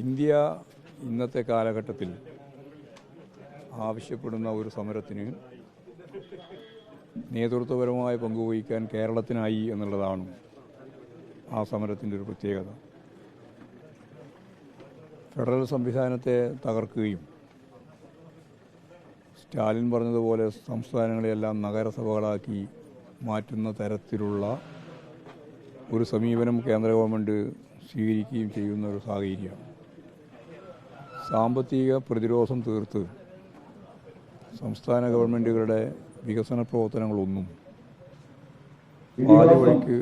India ഇന്നത്തെ കാലഘട്ടത്തിൽ ആവശ്യപ്പെടുന്ന ഒരു സമരത്തിന് നേതൃത്വപരമായ പങ്കുവഹിക്കാൻ കേരളത്തിനായി എന്നുള്ളതാണ് ആ സമരത്തിന്റെ ഒരു പ്രത്യേകത. ഫെഡറൽ സംവിധാനത്തെ തകർക്കുകയും സ്റ്റാലിൻ പറഞ്ഞതുപോലെ സംസ്ഥാനങ്ങളെയെല്ലാം നഗരസഭകളാക്കി മാറ്റുന്ന തരത്തിലുള്ള ഒരു സമീപനം കേന്ദ്ര ഗവൺമെന്റ് സ്വീകരിക്കുകയും ചെയ്യുന്ന ഒരു സാഹചര്യമാണ്. സാമ്പത്തിക പ്രതിരോധം തീർത്ത് സംസ്ഥാന ഗവൺമെന്റുകളുടെ വികസന പ്രവർത്തനങ്ങളൊന്നും പാതി വഴിക്ക്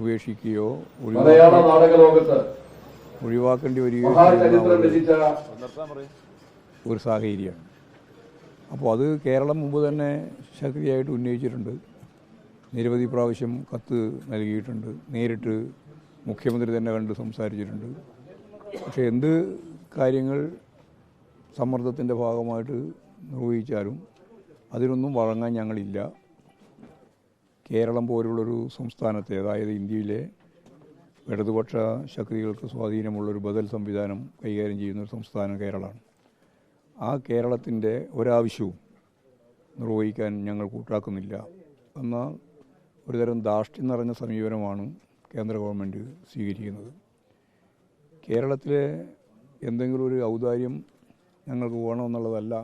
ഉപേക്ഷിക്കുകയോ ഒഴിവാക്കേണ്ടി വരികയോ ഒരു സാഹചര്യമാണ്. അപ്പോൾ അത് കേരളം മുമ്പ് തന്നെ ശക്തിയായിട്ട് ഉന്നയിച്ചിട്ടുണ്ട്. നിരവധി പ്രാവശ്യം കത്ത് നൽകിയിട്ടുണ്ട്. നേരിട്ട് മുഖ്യമന്ത്രി തന്നെ കണ്ട് സംസാരിച്ചിട്ടുണ്ട്. പക്ഷേ എന്ത് കാര്യങ്ങൾ സമ്മർദ്ദത്തിന്റെ ഭാഗമായിട്ട് നിർവഹിച്ചാലും അതിനൊന്നും വഴങ്ങാൻ ഞങ്ങളില്ല. കേരളം പോലുള്ളൊരു സംസ്ഥാനത്തെ അതായത് ഇന്ത്യയിലെ ഇടതുപക്ഷ ശക്തികൾക്ക് സ്വാധീനമുള്ളൊരു ബദൽ സംവിധാനം കൈകാര്യം ചെയ്യുന്ന ഒരു സംസ്ഥാനം കേരളമാണ്. ആ കേരളത്തിന്റെ ഒരാവശ്യവും നിർവഹിക്കാൻ ഞങ്ങൾ കൂട്ടാക്കുന്നില്ല. എന്ന ഒരുതരം ദാഷ്ട്യം നിറഞ്ഞ സമീപനമാണ് കേന്ദ്ര ഗവൺമെന്റ് സ്വീകരിക്കുന്നത്. കേരളത്തിലെ എന്തെങ്കിലും ഒരു ഔദാര്യം ഞങ്ങൾക്ക് വേണമെന്നുള്ളതല്ല.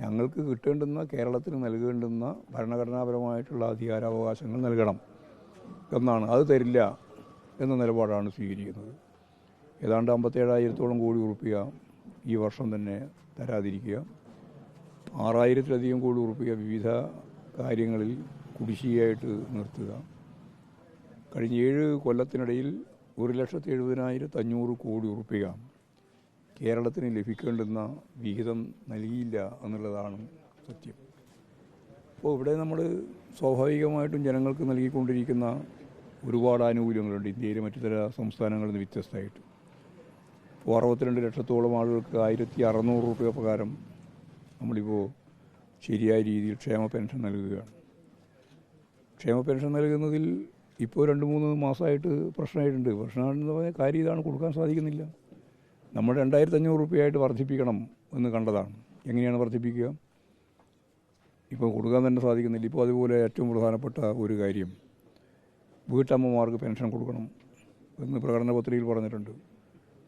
ഞങ്ങൾക്ക് കിട്ടേണ്ടുന്ന കേരളത്തിന് നൽകേണ്ടുന്ന ഭരണഘടനാപരമായിട്ടുള്ള അധികാരാവകാശങ്ങൾ നൽകണം എന്നാണ്. അത് തരില്ല എന്ന നിലപാടാണ് സ്വീകരിക്കുന്നത്. ഏതാണ്ട് അമ്പത്തേഴായിരത്തോളം കോടി ഉറുപ്പിക ഈ വർഷം തന്നെ തരാതിരിക്കുക. ആറായിരത്തിലധികം കോടി ഉറുപ്പിക വിവിധ കാര്യങ്ങളിൽ കുടിശ്ശികയായിട്ട് നിർത്തുക. കഴിഞ്ഞ ഏഴ് കൊല്ലത്തിനിടയിൽ ഒരു ലക്ഷത്തി എഴുപതിനായിരത്തി അഞ്ഞൂറ് കോടി ഉറുപ്പിക കേരളത്തിന് ലഭിക്കേണ്ടുന്ന വിഹിതം നൽകിയില്ല എന്നുള്ളതാണ് സത്യം. അപ്പോൾ ഇവിടെ നമ്മൾ സ്വാഭാവികമായിട്ടും ജനങ്ങൾക്ക് നൽകിക്കൊണ്ടിരിക്കുന്ന ഒരുപാട് ആനുകൂല്യങ്ങളുണ്ട്. ഇന്ത്യയിലെ മറ്റു ചില സംസ്ഥാനങ്ങളിൽ നിന്ന് വ്യത്യസ്തമായിട്ട്. ഇപ്പോൾ അറുപത്തിരണ്ട് ലക്ഷത്തോളം ആളുകൾക്ക് ആയിരത്തി അറുന്നൂറ് രൂപ പ്രകാരം നമ്മളിപ്പോൾ ശരിയായ രീതിയിൽ ക്ഷേമ പെൻഷൻ നൽകുകയാണ്. ക്ഷേമ പെൻഷൻ നൽകുന്നതിൽ ഇപ്പോൾ രണ്ട് മൂന്ന് മാസമായിട്ട് പ്രശ്നമായിട്ടുണ്ട്. പ്രശ്നമാണെന്ന് പറഞ്ഞാൽ കാര്യം ഇതാണ്. കൊടുക്കാൻ സാധിക്കുന്നില്ല. നമ്മൾ രണ്ടായിരത്തി അഞ്ഞൂറ് റുപ്യയായിട്ട് വർദ്ധിപ്പിക്കണം എന്ന് കണ്ടതാണ്. എങ്ങനെയാണ് വർദ്ധിപ്പിക്കുക? ഇപ്പോൾ കൊടുക്കാൻ തന്നെ സാധിക്കുന്നില്ല. ഇപ്പോൾ അതുപോലെ ഏറ്റവും പ്രധാനപ്പെട്ട ഒരു കാര്യം വീട്ടമ്മമാർക്ക് പെൻഷൻ കൊടുക്കണം എന്ന് പ്രകടന പത്രികയിൽ പറഞ്ഞിട്ടുണ്ട്.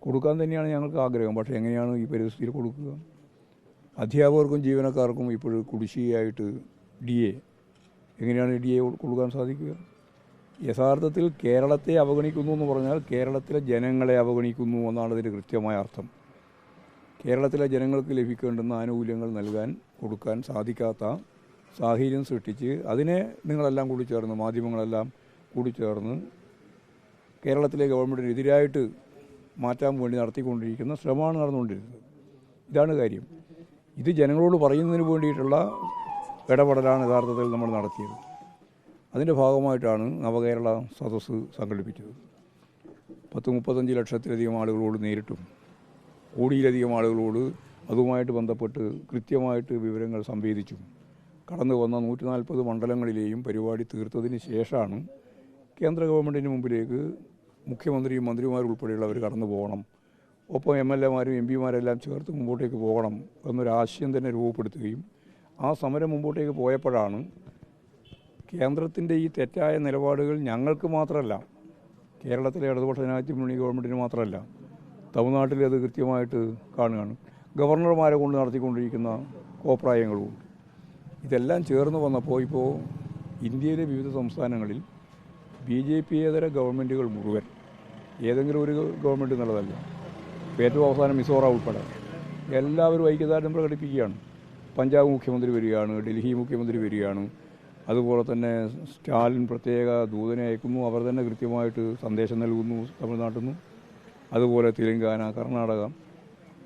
കൊടുക്കാൻ തന്നെയാണ് ഞങ്ങൾക്ക് ആഗ്രഹം. പക്ഷേ എങ്ങനെയാണ് ഈ പരിസ്ഥിതിയിൽ കൊടുക്കുക? അധ്യാപകർക്കും ജീവനക്കാർക്കും ഇപ്പോൾ കുടിശ്ശികയായിട്ട് ഡി എ എങ്ങനെയാണ് ഡി എ കൊടുക്കാൻ സാധിക്കുക? യഥാർത്ഥത്തിൽ കേരളത്തെ അവഗണിക്കുന്നു എന്ന് പറഞ്ഞാൽ കേരളത്തിലെ ജനങ്ങളെ അവഗണിക്കുന്നു എന്നാണ് ഇതിന്റെ കൃത്യമായ അർത്ഥം. കേരളത്തിലെ ജനങ്ങൾക്ക് ലഭിക്കേണ്ടുന്ന ആനുകൂല്യങ്ങൾ നൽകാൻ കൊടുക്കാൻ സാധിക്കാത്ത സാഹചര്യം സൃഷ്ടിച്ച് അതിനെ നിങ്ങളെല്ലാം കൂടി ചേർന്ന് മാധ്യമങ്ങളെല്ലാം കൂടി ചേർന്ന് കേരളത്തിലെ ഗവൺമെന്റിനെതിരായിട്ട് മാറ്റാൻ വേണ്ടി നടത്തിക്കൊണ്ടിരിക്കുന്ന ശ്രമമാണ് നടന്നുകൊണ്ടിരുന്നത് ഇതാണ് കാര്യം. ഇത് ജനങ്ങളോട് പറയുന്നതിന് വേണ്ടിയിട്ടുള്ള ഇടപെടലാണ് യഥാർത്ഥത്തിൽ നമ്മൾ നടത്തിയത്. അതിന്റെ ഭാഗമായിട്ടാണ് നവകേരള സദസ്സ് സംഘടിപ്പിച്ചത്. പത്ത് മുപ്പത്തഞ്ച് ലക്ഷത്തിലധികം ആളുകളോട് നേരിട്ടും കോടിയിലധികം ആളുകളോട് അതുമായിട്ട് ബന്ധപ്പെട്ട് കൃത്യമായിട്ട് വിവരങ്ങൾ സംവേദിച്ചും കടന്നു വന്ന നൂറ്റി നാൽപ്പത് മണ്ഡലങ്ങളിലെയും പരിപാടി തീർത്തതിന് ശേഷമാണ് കേന്ദ്ര ഗവൺമെന്റിന് മുമ്പിലേക്ക് മുഖ്യമന്ത്രിയും മന്ത്രിമാരും ഉൾപ്പെടെയുള്ളവർ കടന്നു പോകണം. ഒപ്പം എം എൽ എമാരും എം പിമാരെല്ലാം ചേർത്ത് മുമ്പോട്ടേക്ക് പോകണം എന്നൊരാശയം തന്നെ രൂപപ്പെടുത്തുകയും ആ സമരം മുമ്പോട്ടേക്ക് പോയപ്പോഴാണ് കേന്ദ്രത്തിന്റെ ഈ തെറ്റായ നിലപാടുകൾ ഞങ്ങൾക്ക് മാത്രമല്ല കേരളത്തിലെ ഇടതുപക്ഷ ജനാധിപത്യ മുന്നണി ഗവൺമെന്റിന് മാത്രമല്ല തമിഴ്നാട്ടിലെ അത് കൃത്യമായിട്ട് കാണുകയാണ്. ഗവർണർമാരെ കൊണ്ട് നടത്തിക്കൊണ്ടിരിക്കുന്ന കോപ്രായങ്ങളും ഇതെല്ലാം ചേർന്ന് വന്നപ്പോൾ ഇപ്പോൾ ഇന്ത്യയിലെ വിവിധ സംസ്ഥാനങ്ങളിൽ ബി ജെ പി ഏതര ഗവൺമെന്റുകൾ മുഴുവൻ ഏതെങ്കിലും ഒരു ഗവൺമെന്റ് എന്നുള്ളതല്ല ഏറ്റവും അവസാനം മിസോറാം ഉൾപ്പെടെ എല്ലാവരും ഐക്യദാർഢ്യം പ്രകടിപ്പിക്കുകയാണ്. പഞ്ചാബ് മുഖ്യമന്ത്രി വരികയാണ് ഡൽഹി മുഖ്യമന്ത്രി വരികയാണ് അതുപോലെ തന്നെ സ്റ്റാലിൻ പ്രത്യേക ദൂതനെ അയക്കുന്നു. അവർ തന്നെ കൃത്യമായിട്ട് സന്ദേശം നൽകുന്നു തമിഴ്നാട്ടിൽ നിന്നും അതുപോലെ തെലങ്കാന കർണാടക.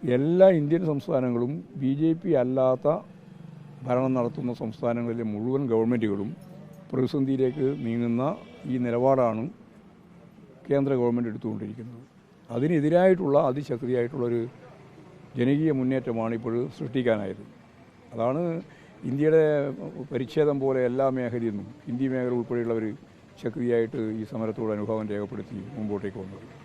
എല്ലാ ഇന്ത്യൻ സംസ്ഥാനങ്ങളും ബി ജെ പി അല്ലാത്ത ഭരണം നടത്തുന്ന സംസ്ഥാനങ്ങളിലെ മുഴുവൻ ഗവൺമെന്റുകളും പ്രതിസന്ധിയിലേക്ക് നീങ്ങുന്ന ഈ നിലപാടാണ് കേന്ദ്ര ഗവൺമെന്റ് എടുത്തുകൊണ്ടിരിക്കുന്നത്. അതിനെതിരായിട്ടുള്ള അതിശക്തിയായിട്ടുള്ളൊരു ജനകീയ മുന്നേറ്റമാണ് ഇപ്പോൾ സൃഷ്ടിക്കാനായത്. അതാണ് ഇന്ത്യയുടെ പരിച്ഛേദം പോലെ എല്ലാ മേഖലയിലും ഹിന്ദി മേഖല ഉൾപ്പെടെയുള്ളവർ ശക്തിയായിട്ട് ഈ സമരത്തോട് അനുഭവം രേഖപ്പെടുത്തി മുമ്പോട്ടേക്ക് വന്നത്